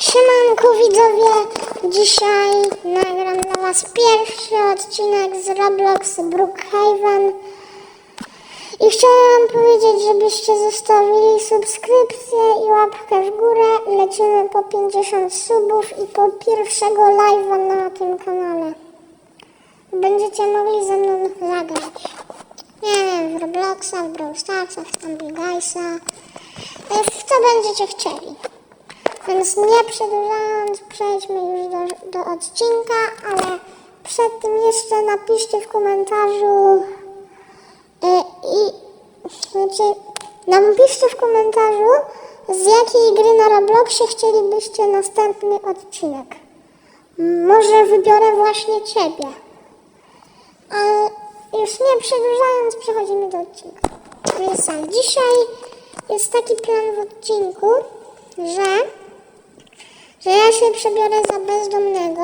Siemanko widzowie, dzisiaj nagram dla was pierwszy odcinek z Roblox Brookhaven i chciałam powiedzieć, żebyście zostawili subskrypcję i łapkę w górę. Lecimy po 50 subów i po pierwszego live'a na tym kanale. Będziecie mogli ze mną zagrać. Nie wiem, w Robloxa, w Brawl Starsa, w Stumble Guysa, w co będziecie chcieli. Więc nie przedłużając, przejdźmy już do, do odcinka, ale przed tym jeszcze napiszcie w komentarzu e, i znaczy, napiszcie w komentarzu z jakiej gry na Robloxie chcielibyście następny odcinek. Może wybiorę właśnie Ciebie. Ale już nie przedłużając, przechodzimy do odcinka. Więc tak, dzisiaj jest taki plan w odcinku, że że ja się przebiorę za bezdomnego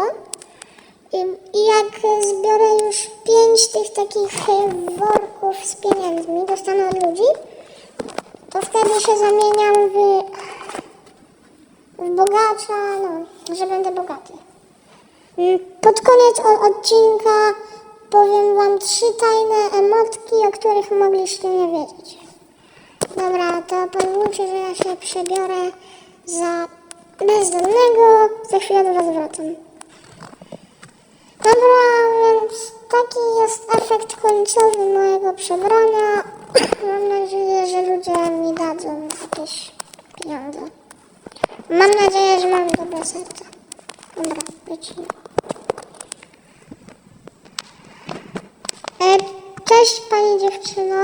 i, i jak zbiorę już pięć tych takich worków z pieniędzmi, dostanę od ludzi, to wtedy się zamieniam w, w bogacza, no, że będę bogaty. Mm, Pod koniec odcinka powiem wam trzy tajne emotki, o których mogliście nie wiedzieć. Dobra, to pozwólcie, że ja się przebiorę za bezdomnego. Za chwilę do was wracam. Dobra, więc taki jest efekt końcowy mojego przebrania. Mam nadzieję, że ludzie mi dadzą jakieś pieniądze. Mam nadzieję, że mam dobre serce. Dobra, lecimy. E, cześć pani dziewczyno.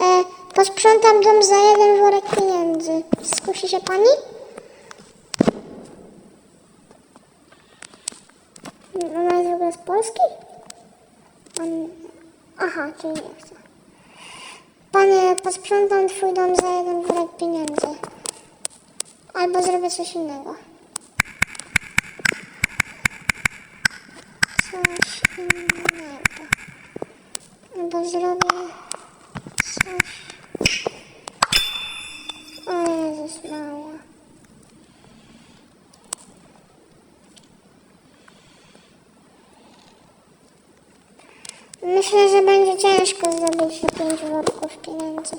E, posprzątam dom za jeden worek pieniędzy. Skusi się pani? Ona jest w ogóle z Polski? Pan... Aha, czyli nie chce. Panie, posprzątam twój dom za jeden worek pieniędzy. Albo zrobię coś innego. Coś innego. Albo zrobię coś... O Jezus Maria. Myślę, że będzie ciężko zdobyć te pięć worków pieniędzy.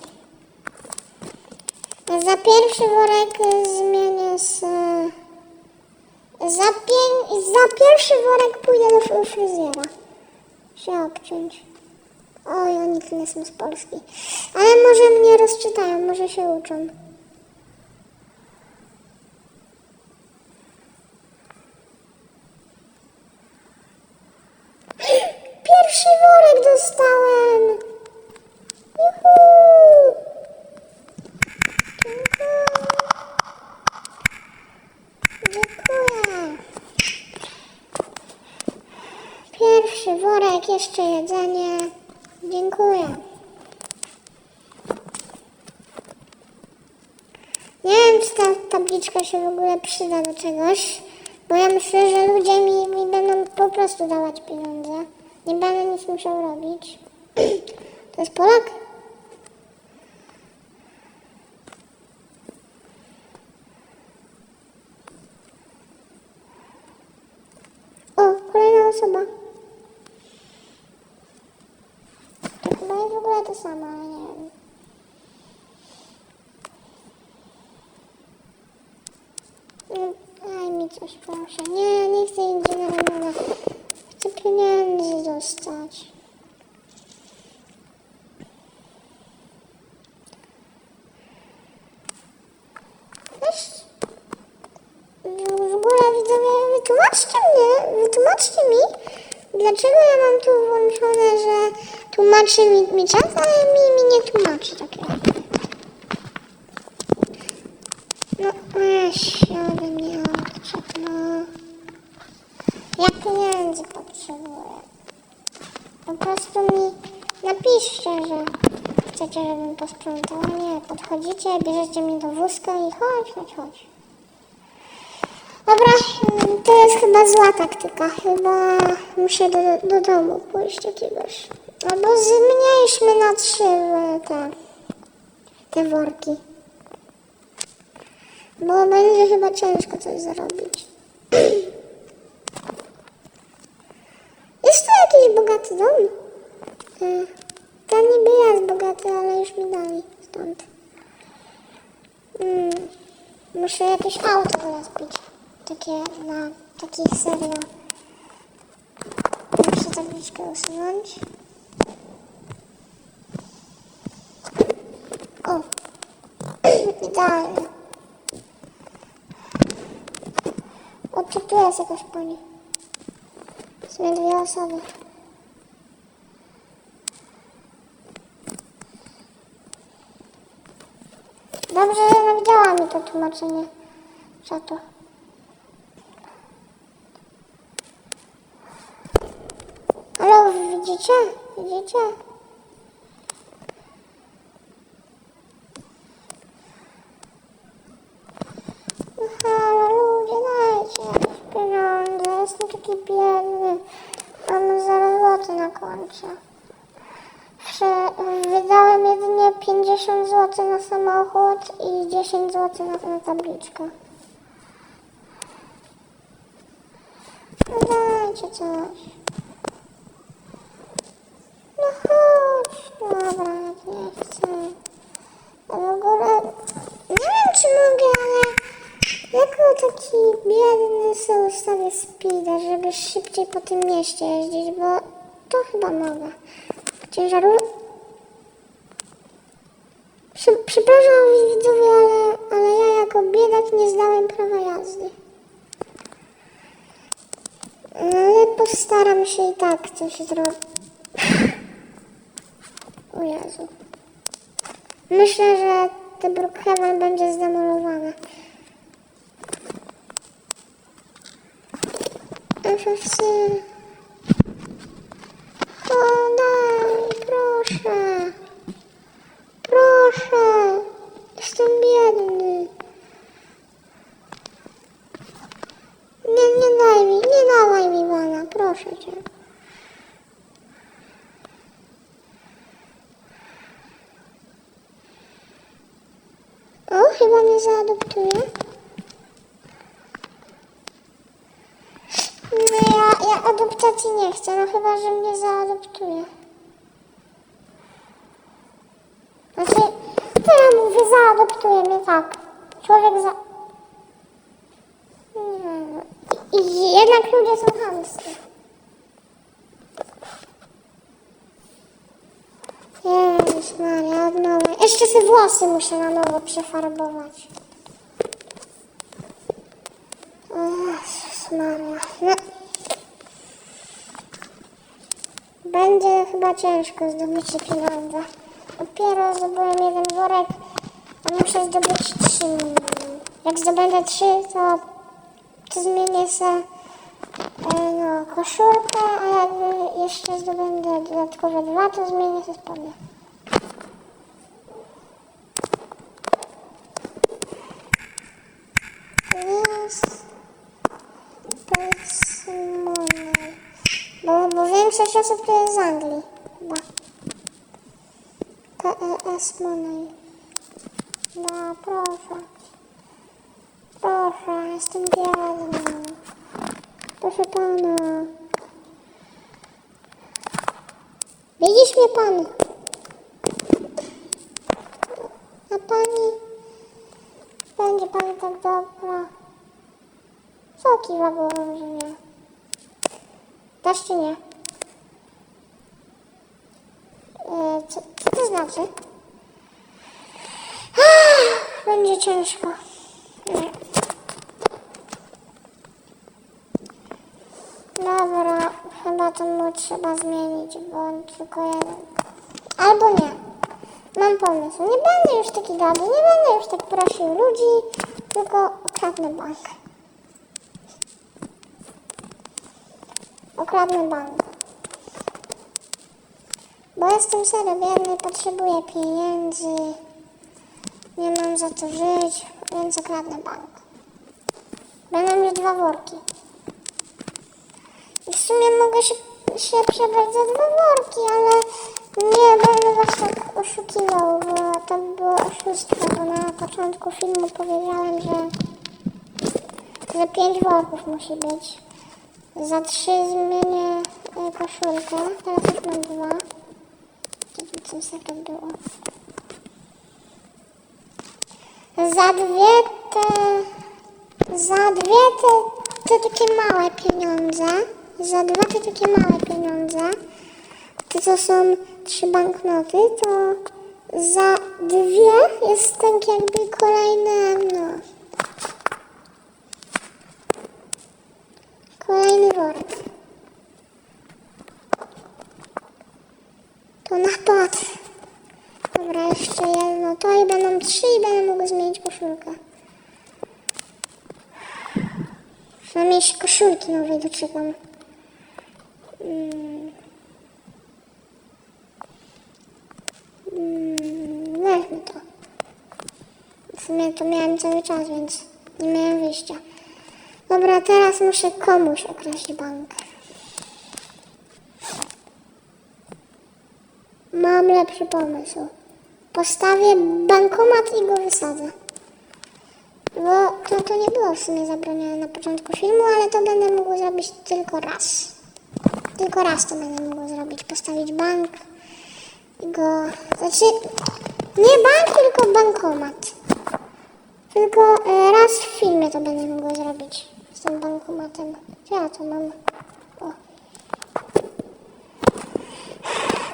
Za pierwszy worek zmienię y, Za, pię... za pierwszy worek pójdę do fry- fryzjera. Się obciąć. Oj, oni tyle są z Polski. Ale może mnie rozczytają, może się uczą. Pierwszy worek dostałem! Juhu! Dziękuję. Jeszcze jedzenie. Dziękuję. Nie wiem, czy ta tabliczka się w ogóle przyda do czegoś, bo ja myślę, że ludzie mi, mi będą po prostu dawać pieniądze. Nie będę nic musiał robić. To jest Polak? O, kolejna osoba. To chyba jest w ogóle to samo, nie wiem. No, Daj mi coś proszę. Nie, nie chcę iść na. Chcę pieniędzy dostać. Weź. W w ogóle widzowie, wytłumaczcie mnie, wytłumaczcie mi, dlaczego ja mam tu włączone, że tłumaczy mi, mi czas, ale mi, mi nie tłumaczy takiego. No weź ode mnie odczep, no. Ja pieniędzy potrzebuję. Po prostu mi napiszcie, że chcecie, żebym posprzątał. A nie, podchodzicie, bierzecie mnie do wózka i chodź, chodź, chodź. Dobra, to jest chyba zła taktyka. Chyba muszę do, do domu pójść jakiegoś. Albo zmniejszmy na trzy te, te worki. Bo będzie chyba ciężko coś zarobić. Jest tu jakiś bogaty dom? E, To niby jest bogaty, ale już mi dali stąd. Mm, muszę jakieś auto wylespić. Takie na takich serio. Muszę tabliczkę usunąć. O! Idealnie. O, tu, jest jakaś pani. Sumie dwie osoby. Dobrze, że nawidziała mi to tłumaczenie czatu. Halo, widzicie? Widzicie? No Halo, ludzie, dajcie jakieś pieniądze. Jestem taki biedny. Mam 0 zł na koncie. Wydałem jedynie 50 zł na samochód i 10 zł na, na tabliczkę. No dajcie coś. No chodź. Dobra, nie chcę. A w ogóle nie wiem czy mogę, ale jako taki biedny sobie ustawię speeda, żeby szybciej po tym mieście jeździć, bo to chyba mogę. Ciężaru... Prze- Przepraszam widzowie, ale, ale ja jako biedak nie zdałem prawa jazdy. Ale postaram się i tak coś zrobić. O Jezu. Myślę, że te Brookhaven będzie zdemolowane. Jefferson chyba, że mnie zaadoptuje. Znaczy, teraz mówię, zaadoptuje mnie tak. Człowiek za... Nie. I, jednak ludzie są chamscy. Jezus Maria, od nowa. Jeszcze sobie włosy muszę na nowo przefarbować. Jezus Maria. No. Będzie chyba ciężko zdobyć te pieniądze. Dopiero zdobyłem jeden worek, a muszę zdobyć trzy. Jak zdobędę trzy, to, to zmienię se e, no, koszulkę, a jak jeszcze zdobędę dodatkowe dwa, to zmienię se spodnie. Jest... To jest money. Bo, bo osób to jest z Anglii. Chyba. KES Money. No, proszę. Proszę, jestem biedny. Proszę pana. Widzisz mnie pan? A pani? Będzie pani tak dobra. Co kiwa głową, że nie? Dasz czy nie? E, co, znaczy? Będzie ciężko. Nie. Dobra, chyba to mu trzeba zmienić, bo on tylko jeden. Albo nie. Mam pomysł. Nie będę już taki gadu, nie będę już tak prosił ludzi, tylko okradnę bank. Okradnę bank. Bo jestem serio biedny, potrzebuję pieniędzy. Nie mam za co żyć, więc okradnę bank. Będą już dwa worki. I w sumie mogę się, się przebrać za dwa worki, ale nie będę was tak oszukiwał, bo to było oszustwo, bo na początku filmu powiedziałem, że, że pięć worków musi być. Za trzy zmienię e, koszulkę, teraz już mam dwa. Co co sekret było? Za dwie te... Za dwie te, te takie małe pieniądze, za dwa te takie małe pieniądze, to co są trzy banknoty, to za dwie jest tak jakby kolejne, no, kolejny worek. To napad. Dobra, jeszcze jedno to i będą trzy i będę mógł zmienić koszulkę. Przynajmniej się koszulki nowej doczekam. Mm. Mm, Weźmy to. W sumie to miałem cały czas, więc nie miałem wyjścia. Dobra, teraz muszę komuś okraść bank. Mam lepszy pomysł. Postawię bankomat i go wysadzę. Bo to, to nie było w sumie zabronione na początku filmu, ale to będę mógł zrobić tylko raz. Tylko raz to będę mógł zrobić. Postawić bank i go... Znaczy, nie bank, tylko bankomat. Tylko e, raz w filmie to będę mógł zrobić. Z tym bankomatem. Gdzie ja to mam?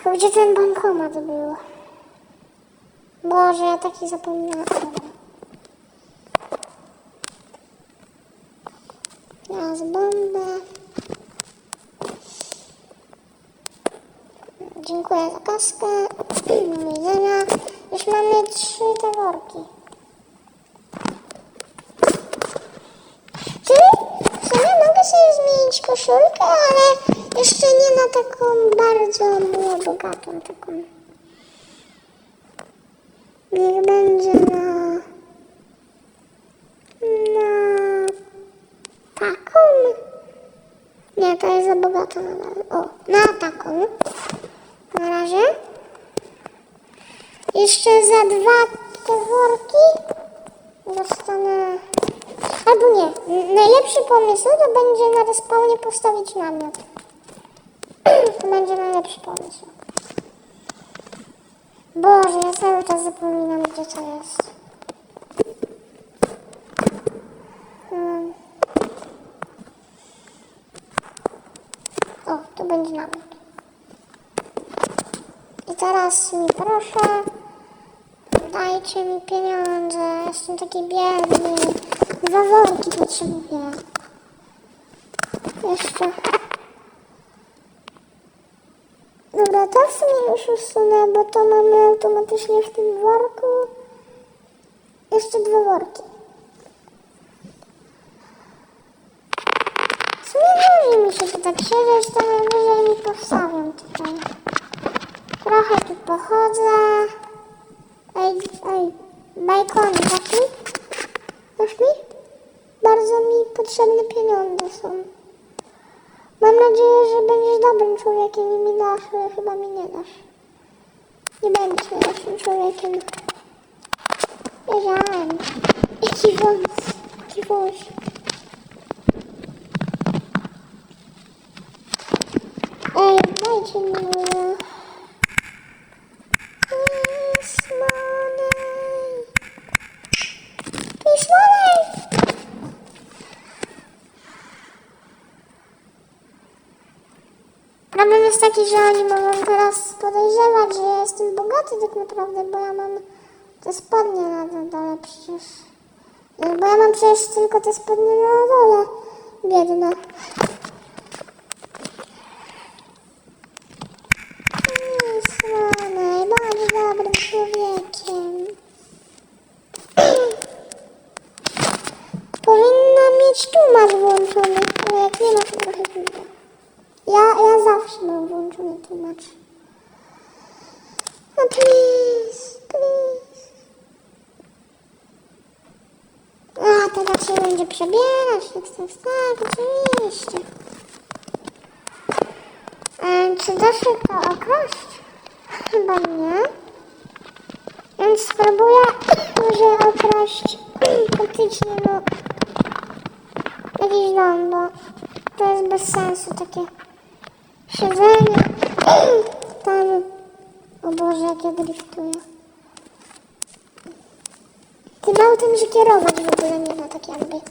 Tylko gdzie ten bankomat był? Boże, ja taki zapomniałam. Teraz bombę. Dziękuję za kaskę. Do widzenia. Już mamy trzy te worki. Czyli mogę sobie zmienić koszulkę, ale jeszcze nie na taką bardzo bogatą taką. Niech będzie na... na... taką? Nie, to jest za bogata nadal. O, na taką. Na razie. Jeszcze za dwa te worki dostanę... Albo nie. Najlepszy pomysł to będzie na respawnie postawić namiot. to będzie najlepszy pomysł. Boże, ja cały czas zapominam, gdzie to jest. Hmm. O, tu będzie namiot. I teraz mi proszę, dajcie mi pieniądze, jestem taki biedny. Dwa worki potrzebuję. Jeszcze. Dobra, to w sumie już usunę, bo to mamy automatycznie w tym worku. Jeszcze dwa worki. W sumie nie mi się tu tak siedzieć, to najwyżej mi powstawią tutaj. Trochę tu pochodzę. Ej, ej, bajkony, dasz mi? Dasz mi? Potrzebne pieniądze są. Mam nadzieję, że będziesz dobrym człowiekiem i mi dasz, ale chyba mi nie dasz. Nie będziesz najlepszym człowiekiem. Wiedziałem. Jaki wąs, jaki wąs. Ej, dajcie mi moje. Please, money. Please, money. Problem jest taki, że oni mogą teraz podejrzewać, że ja jestem bogaty tak naprawdę, bo ja mam te spodnie na dole przecież. Bo ja mam przecież tylko te spodnie na dole. Biedne. Słony, bądź dobrym człowiekiem. Powinna mieć tłumacz włączony, ale jak nie ma, to trochę trudno. Ja, ja zawsze mam włączony tłumacz. No please, please. A, teraz się będzie przebierać, tak, tak, tak, oczywiście. E, czy się to okraść? Chyba nie. Więc spróbuję może okraść faktycznie no jakiś dom, bo to jest bez sensu takie siedzenie tam. O Boże, jak ja driftuję. Tym autem się kierować w ogóle nie tak jakby.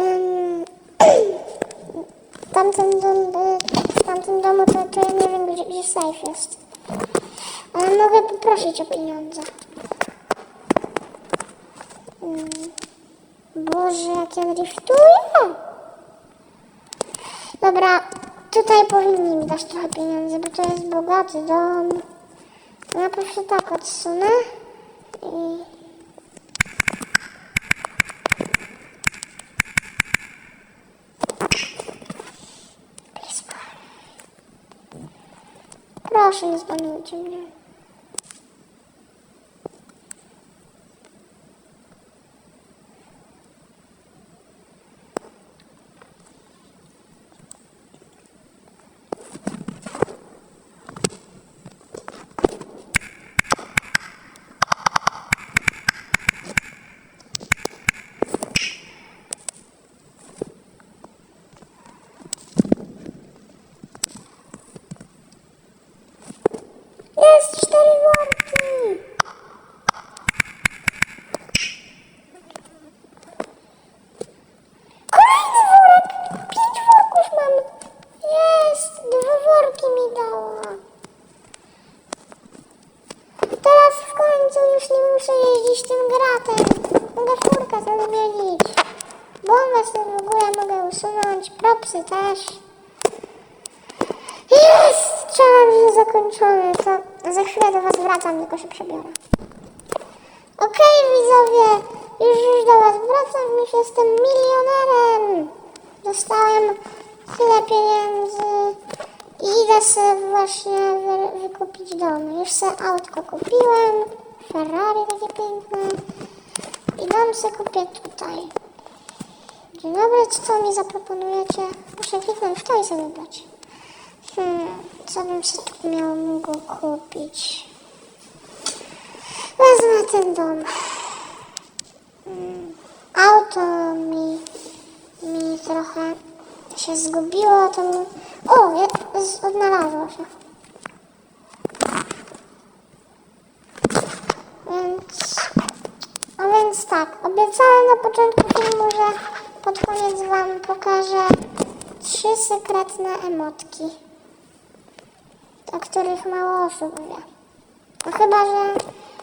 Ym, tamten dom, y, w tamtym domu to, to ja nie wiem, gdzie, gdzie safe jest. Ale mogę poprosić o pieniądze. Ym, Boże, jak ja driftuję! Dobra, tutaj powinni mi dać trochę pieniędzy, bo to jest bogaty dom. Najpierw się tak odsunę. Proszę, nie zbanujcie mnie. Jest cztery worki! Kolejny worek! Pięć worków mam! Jest! Dwa worki mi dała. Teraz w końcu już nie jeździć tym gratem. Mogę furkę zmienić. Bombę sobie w ogóle mogę usunąć. Propsy też. Jest! Challenge zakończony. To za chwilę do Was wracam, tylko się przebiorę. Okej, widzowie, już, już do Was wracam, już jestem milionerem. Dostałem tyle pieniędzy i idę sobie właśnie wy, wykupić dom. Już sobie autko kupiłem, Ferrari takie piękne i dom sobie kupię tutaj. Dzień dobry, co mi zaproponujecie? Muszę kliknąć w to i sobie wybrać. Hmm, co bym się tu miał mógł kupić? Wezmę ten dom. Hmm, auto mi, mi trochę się zgubiło, to mi... O, z, odnalazło się. Więc... A więc tak, obiecałem na początku filmu, że pod koniec Wam pokażę trzy sekretne emotki o których mało osób wie. No chyba, że...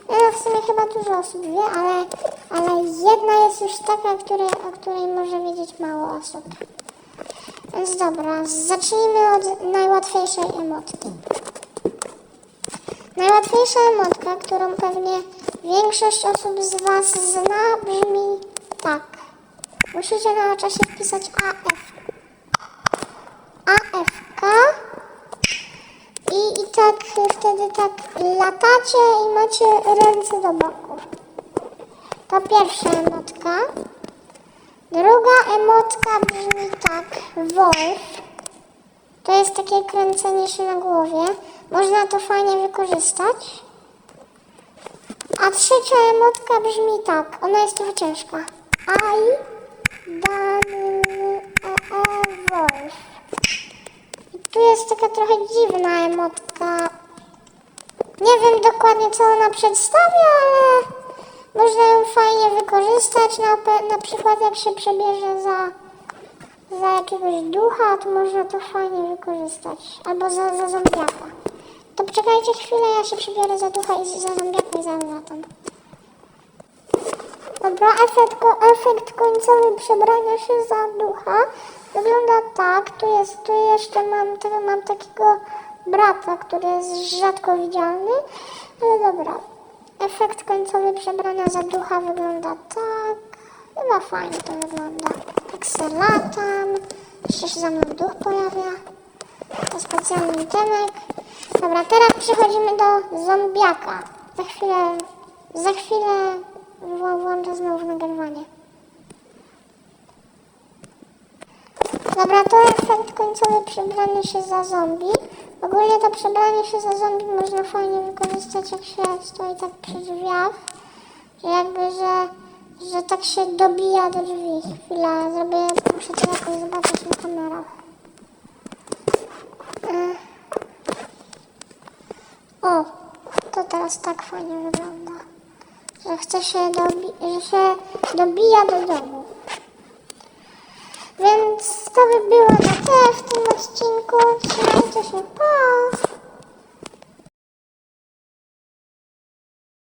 No w sumie chyba dużo osób wie, ale, ale jedna jest już taka, której, o której może wiedzieć mało osób. Więc dobra, zacznijmy od najłatwiejszej emotki. Najłatwiejsza emotka, którą pewnie większość osób z Was zna, brzmi tak. Musicie na czasie wpisać AF. AFK i, I tak wtedy tak latacie i macie ręce do boku. To pierwsza emotka. Druga emotka brzmi tak, Wolf. To jest takie kręcenie się na głowie. Można to fajnie wykorzystać. A trzecia emotka brzmi tak, ona jest trochę ciężka. I, dan, e, e, Wolf. Tu jest taka trochę dziwna emotka. Nie wiem dokładnie co ona przedstawia, ale można ją fajnie wykorzystać. Na, na przykład jak się przebierze za, za jakiegoś ducha, to można to fajnie wykorzystać. Albo za, za zombiaka. To poczekajcie chwilę, ja się przebiorę za ducha i za zaraz wracam. Dobra, efekt, efekt końcowy przebrania się za ducha wygląda tak. Tu jest, tu jeszcze mam, te, mam takiego brata, który jest rzadko widzialny, ale dobra. Efekt końcowy przebrania za ducha wygląda tak. Chyba fajnie to wygląda. Tak se latam. Jeszcze się za mną duch pojawia. To specjalny itemek. Dobra, teraz przechodzimy do zombiaka. Za chwilę, za chwilę włączę znowu nagrywanie. Dobra, to efekt końcowy przebrany się za zombie. Ogólnie to przebranie się za zombie można fajnie wykorzystać, jak się stoi tak przy drzwiach, że jakby, że, że tak się dobija do drzwi. Chwila, zrobię, muszę to jakoś zobaczyć na kamerach. teraz tak fajnie wygląda. Że chce się, dobi że się dobija do domu. Więc to by było na tyle w tym odcinku. Trzymajcie się, pa!